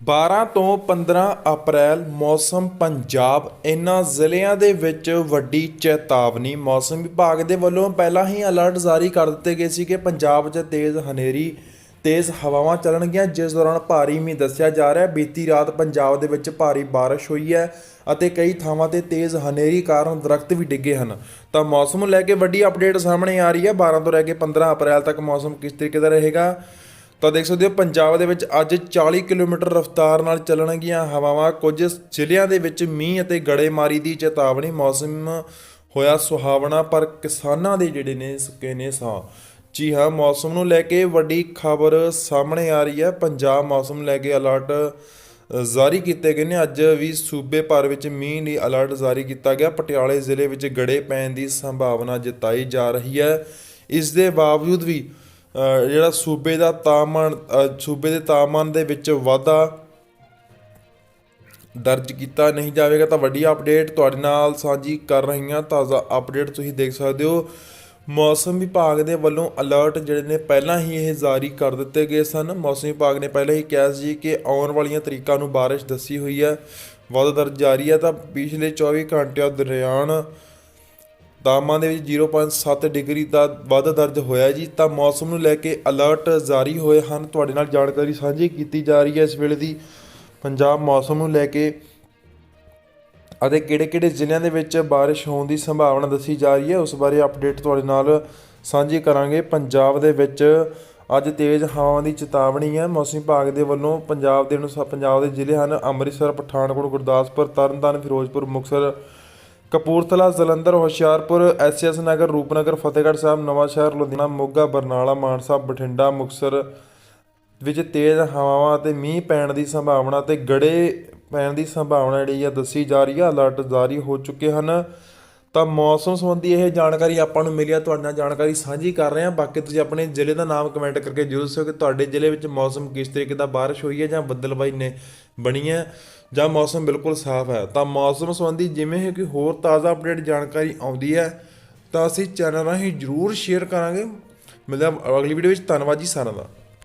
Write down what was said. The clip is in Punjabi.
12 ਤੋਂ 15 ਅਪ੍ਰੈਲ ਮੌਸਮ ਪੰਜਾਬ, ਇਨ੍ਹਾਂ ਜ਼ਿਲ੍ਹਿਆਂ ਦੇ ਵਿੱਚ ਵੱਡੀ ਚੇਤਾਵਨੀ। ਮੌਸਮ ਵਿਭਾਗ ਦੇ ਵੱਲੋਂ ਪਹਿਲਾਂ ਹੀ ਅਲਰਟ ਜਾਰੀ ਕਰ ਦਿੱਤੇ ਗਏ ਸੀ ਕਿ ਪੰਜਾਬ 'ਚ ਤੇਜ਼ ਹਨੇਰੀ, ਤੇਜ਼ ਹਵਾਵਾਂ ਚੱਲਣਗੀਆਂ, ਜਿਸ ਦੌਰਾਨ ਭਾਰੀ ਮੀਂਹ ਦੱਸਿਆ ਜਾ ਰਿਹਾ ਹੈ। ਬੀਤੀ ਰਾਤ ਪੰਜਾਬ ਦੇ ਵਿੱਚ ਭਾਰੀ ਬਾਰਿਸ਼ ਹੋਈ ਹੈ ਅਤੇ ਕਈ ਥਾਵਾਂ ਤੇ ਤੇਜ਼ ਹਨੇਰੀ ਕਾਰਨ ਦਰਖਤ ਵੀ ਡਿੱਗੇ ਹਨ। ਤਾਂ ਮੌਸਮ ਨੂੰ ਲੈ ਕੇ ਵੱਡੀ ਅਪਡੇਟ ਸਾਹਮਣੇ ਆ ਰਹੀ ਹੈ। 12 ਤੋਂ ਲੈ ਕੇ 15 ਅਪ੍ਰੈਲ ਤੱਕ ਮੌਸਮ ਕਿਸ ਤਰੀਕੇ ਦਾ ਰਹੇਗਾ? ਤਾਂ ਦੇਖ ਸਕਦੇ ਹੋ, ਪੰਜਾਬ ਦੇ ਵਿੱਚ ਅੱਜ 40 ਕਿਲੋਮੀਟਰ ਰਫ਼ਤਾਰ ਨਾਲ ਚੱਲਣਗੀਆਂ ਹਵਾਵਾਂ। ਕੁਝ ਜ਼ਿਲ੍ਹਿਆਂ ਦੇ ਵਿੱਚ ਮੀਂਹ ਅਤੇ ਗੜੇਮਾਰੀ ਦੀ ਚੇਤਾਵਨੀ, ਮੌਸਮ ਹੋਇਆ ਸੁਹਾਵਣਾ, ਪਰ ਕਿਸਾਨਾਂ ਦੇ ਜਿਹੜੇ ਨੇ, ਸੁੱਕੇ ਨੇ ਸਾਹ। ਜੀ ਹਾਂ, ਮੌਸਮ ਨੂੰ ਲੈ ਕੇ ਵੱਡੀ ਖਬਰ ਸਾਹਮਣੇ ਆ ਰਹੀ ਹੈ। ਪੰਜਾਬ ਮੌਸਮ ਲੈ ਕੇ ਅਲਰਟ ਜਾਰੀ ਕੀਤੇ ਗਏ ਨੇ। ਅੱਜ ਵੀ ਸੂਬੇ ਭਰ ਵਿੱਚ ਮੀਂਹ ਲਈ ਅਲਰਟ ਜਾਰੀ ਕੀਤਾ ਗਿਆ। ਪਟਿਆਲੇ ਜ਼ਿਲ੍ਹੇ ਵਿੱਚ ਗੜੇ ਪੈਣ ਦੀ ਸੰਭਾਵਨਾ ਜਤਾਈ ਜਾ ਰਹੀ ਹੈ। ਇਸ ਦੇ ਬਾਵਜੂਦ ਵੀ ਜਿਹੜਾ ਸੂਬੇ ਦਾ ਤਾਪਮਾਨ ਸੂਬੇ ਦੇ ਤਾਪਮਾਨ ਦੇ ਵਿੱਚ ਵਾਧਾ ਦਰਜ ਕੀਤਾ ਨਹੀਂ ਜਾਵੇਗਾ ਤਾਂ ਵੱਡੀ ਅਪਡੇਟ ਤੁਹਾਡੇ ਨਾਲ ਸਾਂਝੀ ਕਰ ਰਹੀ ਹਾਂ ਤਾਜ਼ਾ ਅਪਡੇਟ ਤੁਸੀਂ ਦੇਖ ਸਕਦੇ ਹੋ। ਮੌਸਮ ਵਿਭਾਗ ਦੇ ਵੱਲੋਂ ਅਲਰਟ ਜਿਹੜੇ ਨੇ ਪਹਿਲਾਂ ਹੀ ਇਹ ਜਾਰੀ ਕਰ ਦਿੱਤੇ ਗਏ ਸਨ। ਮੌਸਮ ਵਿਭਾਗ ਨੇ ਪਹਿਲਾਂ ਹੀ ਕਿਹਾ ਸੀ ਕਿ ਆਉਣ ਵਾਲੀਆਂ ਤਰੀਕਾਂ ਨੂੰ ਬਾਰਿਸ਼ ਦੱਸੀ ਹੋਈ ਹੈ, ਵਾਧਾ ਦਰਜ ਜਾਰੀ ਹੈ ਤਾਂ ਪਿਛਲੇ 24 ਘੰਟਿਆਂ ਦਰਮਿਆਨ ਤਾਪਮਾਨ ਦੇ ਵਿੱਚ 0.7 ਡਿਗਰੀ ਦਾ ਵਾਧਾ ਦਰਜ ਹੋਇਆ ਜੀ। ਤਾਂ ਮੌਸਮ ਨੂੰ ਲੈ ਕੇ ਅਲਰਟ ਜਾਰੀ ਹੋਏ ਹਨ। ਤੁਹਾਡੇ ਨਾਲ ਜਾਣਕਾਰੀ ਸਾਂਝੀ ਕੀਤੀ ਜਾ ਰਹੀ ਹੈ ਇਸ ਵੇਲੇ ਦੀ। ਪੰਜਾਬ ਮੌਸਮ ਨੂੰ ਲੈ ਕੇ ਅਤੇ ਕਿਹੜੇ-ਕਿਹੜੇ ਜ਼ਿਲ੍ਹਿਆਂ ਦੇ ਵਿੱਚ ਬਾਰਿਸ਼ ਹੋਣ ਦੀ ਸੰਭਾਵਨਾ ਦੱਸੀ ਜਾ ਰਹੀ ਹੈ, ਉਸ ਬਾਰੇ ਅਪਡੇਟ ਤੁਹਾਡੇ ਨਾਲ ਸਾਂਝੀ ਕਰਾਂਗੇ। ਪੰਜਾਬ ਦੇ ਵਿੱਚ ਅੱਜ ਤੇਜ਼ ਹਵਾਵਾਂ ਦੀ ਚੇਤਾਵਨੀ ਹੈ। ਮੌਸਮ ਵਿਭਾਗ ਦੇ ਵੱਲੋਂ ਪੰਜਾਬ ਦੇ ਅਨੁਸਾਰ ਪੰਜਾਬ ਦੇ ਜ਼ਿਲ੍ਹੇ ਹਨ। ਅੰਮ੍ਰਿਤਸਰ, ਪਠਾਨਕੋਟ, ਗੁਰਦਾਸਪੁਰ, ਤਰਨਤਾਰਨ, ਫਿਰੋਜ਼ਪੁਰ, ਮੁਕਤਸਰ ਕਪੂਰਥਲਾ, ਜਲੰਧਰ, ਹੁਸ਼ਿਆਰਪੁਰ, ਐਸਐਸ ਨਗਰ, ਰੂਪਨਗਰ, ਫਤਿਹਗੜ੍ਹ ਸਾਹਿਬ ਨਵਾਂਸ਼ਹਿਰ ਲੁਧਿਆਣਾ, ਮੋਗਾ, ਬਰਨਾਲਾ, ਮਾਨਸਾ, ਬਠਿੰਡਾ, ਮੁਕਤਸਰ ਵਿੱਚ ਤੇਜ਼ ਹਵਾਵਾਂ ਅਤੇ ਮੀਂਹ ਪੈਣ ਦੀ ਸੰਭਾਵਨਾ ਤੇ ਗੜੇ ਪੈਣ ਦੀ ਸੰਭਾਵਨਾ ਜਿਹੜੀ ਆ ਦੱਸੀ ਜਾ ਰਹੀ ਹੈ ਅਲਰਟ ਜਾਰੀ ਹੋ ਚੁੱਕੇ ਹਨ। ਤਾਂ ਮੌਸਮ ਸੰਬੰਧੀ ਇਹ ਜਾਣਕਾਰੀ ਆਪਾਂ ਨੂੰ ਮਿਲੀ ਆ, ਤੁਹਾਡੇ ਨਾਲ ਜਾਣਕਾਰੀ ਸਾਂਝੀ ਕਰ ਰਹੇ ਹਾਂ। ਬਾਕੀ ਤੁਸੀਂ ਆਪਣੇ ਜ਼ਿਲ੍ਹੇ ਦਾ ਨਾਮ ਕਮੈਂਟ ਕਰਕੇ ਜ਼ਰੂਰ ਦੱਸੋ ਕਿ ਤੁਹਾਡੇ ਜ਼ਿਲ੍ਹੇ ਵਿੱਚ ਮੌਸਮ ਕਿਸ ਤਰੀਕੇ ਦਾ, ਬਾਰਿਸ਼ ਹੋਈ ਹੈ ਜਾਂ ਬੱਦਲਬਾਈ ਨੇ ਬਣੀ ਹੈ ਜਾਂ ਮੌਸਮ ਬਿਲਕੁਲ ਸਾਫ਼ ਹੈ। ਤਾਂ ਮੌਸਮ ਸੰਬੰਧੀ ਜਿਵੇਂ ਹੀ ਕੋਈ ਹੋਰ ਤਾਜ਼ਾ ਅਪਡੇਟ ਜਾਣਕਾਰੀ ਆਉਂਦੀ ਹੈ, ਤਾਂ ਅਸੀਂ ਚੈਨਲ ਰਾਹੀਂ ਜ਼ਰੂਰ ਸ਼ੇਅਰ ਕਰਾਂਗੇ। ਮਿਲਦਾ ਅਗਲੀ ਵੀਡੀਓ ਵਿੱਚ। ਧੰਨਵਾਦ ਜੀ ਸਾਰਿਆਂ ਦਾ।